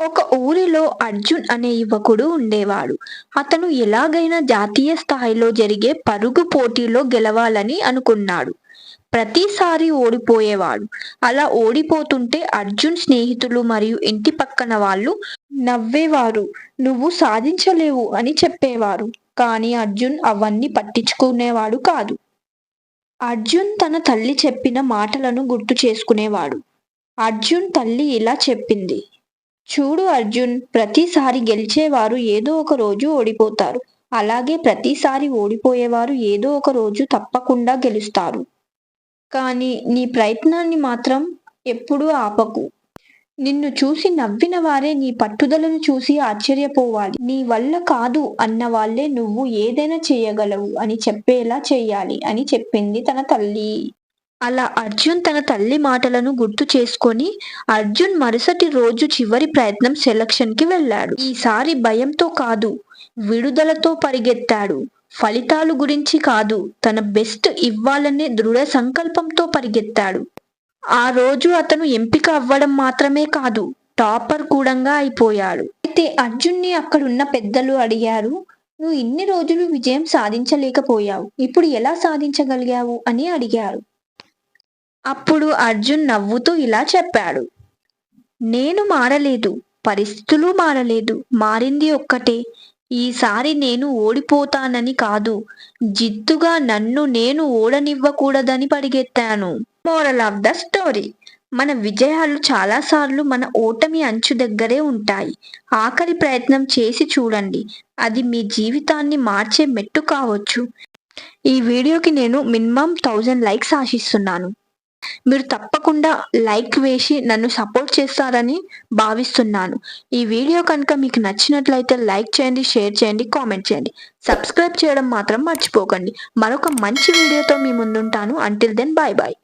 ఒక ఊరిలో అర్జున్ అనే యువకుడు ఉండేవాడు. అతను ఎలాగైనా జాతీయ స్థాయిలో జరిగే పరుగు పోటీలో గెలవాలని అనుకున్నాడు. ప్రతిసారి ఓడిపోయేవాడు. అలా ఓడిపోతుంటే అర్జున్ స్నేహితులు మరియు ఇంటి పక్కన వాళ్ళు నవ్వేవారు. నువ్వు సాధించలేవు అని చెప్పేవారు. కానీ అర్జున్ అవన్నీ పట్టించుకునేవాడు కాదు. అర్జున్ తన తల్లి చెప్పిన మాటలను గుర్తు చేసుకునేవాడు. అర్జున్ తల్లి ఇలా చెప్పింది చూడు అర్జున్ ప్రతిసారి గెలిచేవారు ఏదో ఒక రోజు ఓడిపోతారు. అలాగే ప్రతిసారి ఓడిపోయేవారు ఏదో ఒక రోజు తప్పకుండా గెలుస్తారు. కానీ నీ ప్రయత్నాన్ని మాత్రం ఎప్పుడూ ఆపకు. నిన్ను చూసి నవ్విన వారే నీ పట్టుదలను చూసి ఆశ్చర్యపోవాలి. నీ వల్ల కాదు అన్న వాళ్ళే నువ్వు ఏదైనా చేయగలవు అని చెప్పేలా చెయ్యాలి అని చెప్పింది తన తల్లి. అలా అర్జున్ తన తల్లి మాటలను గుర్తు చేసుకొని అర్జున్ మరుసటి రోజు చివరి ప్రయత్నం సెలక్షన్కి వెళ్ళాడు. ఈసారి భయంతో కాదు విడుదలతో పరిగెత్తాడు. ఫలితాలు గురించి కాదు తన బెస్ట్ ఇవ్వాలనే దృఢ సంకల్పంతో పరిగెత్తాడు. ఆ రోజు అతను ఎంపిక అవ్వడం మాత్రమే కాదు టాపర్ కూడంగా అయిపోయాడు. అయితే అర్జున్ని అక్కడున్న పెద్దలు అడిగారు నువ్వు ఇన్ని రోజులు విజయం సాధించలేకపోయావు ఇప్పుడు ఎలా సాధించగలిగావు? అని అడిగారు. అప్పుడు అర్జున్ నవ్వుతూ ఇలా చెప్పాడు. నేను మారలేదు పరిస్థితులు మారలేదు మారింది ఒక్కటే. ఈసారి నేను ఓడిపోతానని కాదు జిత్తుగా నన్ను నేను ఓడనివ్వకూడదని పరిగెత్తాను. Moral of the story. మన విజయాలు చాలాసార్లు మన ఓటమి అంచు దగ్గరే ఉంటాయి. ఆఖరి ప్రయత్నం చేసి చూడండి. అది మీ జీవితాన్ని మార్చే మెట్టు కావచ్చు. ఈ వీడియోకి నేను మినిమం థౌజండ్ లైక్స్ ఆశిస్తున్నాను. మీరు తప్పకుండా లైక్ వేసి నన్ను సపోర్ట్ చేస్తారని భావిస్తున్నాను. ఈ వీడియో కనుక మీకు నచ్చినట్లయితే లైక్ చేయండి షేర్ చేయండి కామెంట్ చేయండి. సబ్స్క్రైబ్ చేయడం మాత్రం మర్చిపోకండి. మరొక మంచి వీడియోతో మీ ముందుంటాను. Until then bye bye